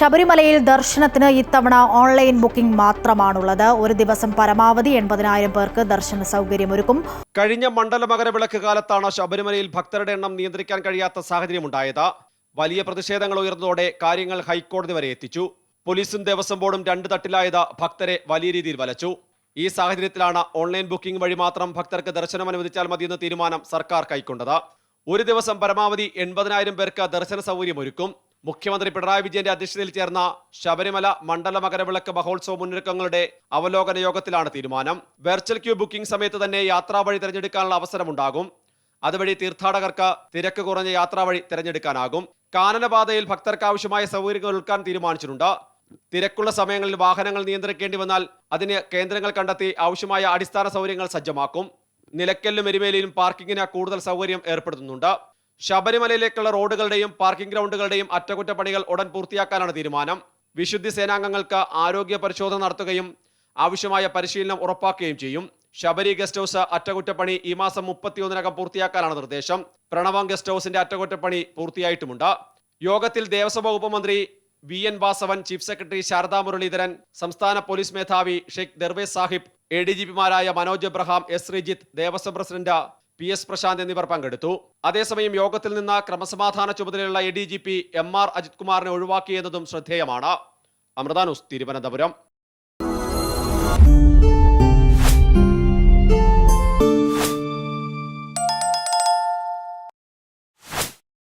ശബരിമലയിൽ ദർശനത്തിന് ഇത്തവണ ഓൺലൈൻ ബുക്കിംഗ് മാത്രമാണുള്ളത്. ഒരു ദിവസം പരമാവധി എൺപതിനായിരം പേർക്ക് ദർശന സൗകര്യമൊരുക്കും. കഴിഞ്ഞ മണ്ഡല മകരവിളക്ക് കാലത്താണ് ശബരിമലയിൽ ഭക്തരുടെ എണ്ണം നിയന്ത്രിക്കാൻ കഴിയാത്ത സാഹചര്യമുണ്ടായത്. വലിയ പ്രതിഷേധങ്ങൾ ഉയർന്നതോടെ കാര്യങ്ങൾ ഹൈക്കോടതി വരെ എത്തിച്ചു. പോലീസും ദേവസ്വം ബോർഡും രണ്ട് തട്ടിലായത് ഭക്തരെ വലിയ രീതിയിൽ വലച്ചു. ഈ സാഹചര്യത്തിലാണ് ഓൺലൈൻ ബുക്കിംഗ് വഴി മാത്രം ഭക്തർക്ക് ദർശനം അനുവദിച്ചാൽ മതിയെന്ന തീരുമാനം സർക്കാർ കൈക്കൊണ്ടത്. ഒരു ദിവസം പരമാവധി എൺപതിനായിരം പേർക്ക് ദർശന സൗകര്യം ഒരുക്കും മുഖ്യമന്ത്രി പിണറായി വിജയന്റെ അധ്യക്ഷതയിൽ ചേർന്ന ശബരിമല മണ്ഡല മകരവിളക്ക് മഹോത്സവ മുന്നൊരുക്കങ്ങളുടെ അവലോകന യോഗത്തിലാണ് തീരുമാനം. വെർച്വൽ ക്യൂ ബുക്കിംഗ് സമയത്ത് തന്നെ യാത്രാ വഴി തിരഞ്ഞെടുക്കാനുള്ള അവസരമുണ്ടാകും. അതുവഴി തീർത്ഥാടകർക്ക് തിരക്ക് കുറഞ്ഞ യാത്രാ വഴി തിരഞ്ഞെടുക്കാനാകും. കാനനപാതയിൽ ഭക്തർക്ക് ആവശ്യമായ സൗകര്യങ്ങൾ ഉൾക്കാൻ തീരുമാനിച്ചിട്ടുണ്ട്. തിരക്കുള്ള സമയങ്ങളിൽ വാഹനങ്ങൾ നിയന്ത്രിക്കേണ്ടി വന്നാൽ അതിന് കേന്ദ്രങ്ങൾ കണ്ടെത്തി ആവശ്യമായ അടിസ്ഥാന സൗകര്യങ്ങൾ സജ്ജമാക്കും. നിലയ്ക്കലിലും എരുമേലിയിലും പാർക്കിങ്ങിന് കൂടുതൽ സൗകര്യം ഏർപ്പെടുത്തുന്നുണ്ട്. ശബരിമലയിലേക്കുള്ള റോഡുകളുടെയും പാർക്കിംഗ് ഗ്രൗണ്ടുകളുടെയും അറ്റകുറ്റപ്പണികൾ ഉടൻ പൂർത്തിയാക്കാനാണ് തീരുമാനം. വിശുദ്ധി സേനാംഗങ്ങൾക്ക് ആരോഗ്യ പരിശോധന നടത്തുകയും ആവശ്യമായ പരിശീലനം ഉറപ്പാക്കുകയും ചെയ്യും. ശബരി ഗസ്റ്റ് ഹൗസ് അറ്റകുറ്റപ്പണി ഈ മാസം മുപ്പത്തിയൊന്നിനകം പൂർത്തിയാക്കാനാണ് നിർദ്ദേശം. പ്രണവം ഗസ്റ്റ് ഹൗസിന്റെ അറ്റകുറ്റപ്പണി പൂർത്തിയായിട്ടുമുണ്ട്. യോഗത്തിൽ ദേവസ്വം വകുപ്പ് മന്ത്രി V N Vasavan chief secretary Sarada Muraleedharan സംസ്ഥാന പോലീസ് മേധാവി Sheikh Darvesh Saheb A D G പിമാരായ Manoj Abraham S Sreejith Devaswom president P S Prasanth എന്നിവർ പങ്കെടുത്തു. അതേസമയം യോഗത്തിൽ നിന്ന് ക്രമസമാധാന ചുമതലയുള്ള A D G P M R Ajith കുമാറിനെ ഒഴിവാക്കിയെന്നതും ശ്രദ്ധേയമാണ്. അമൃത ന്യൂസ് തിരുവനന്തപുരം.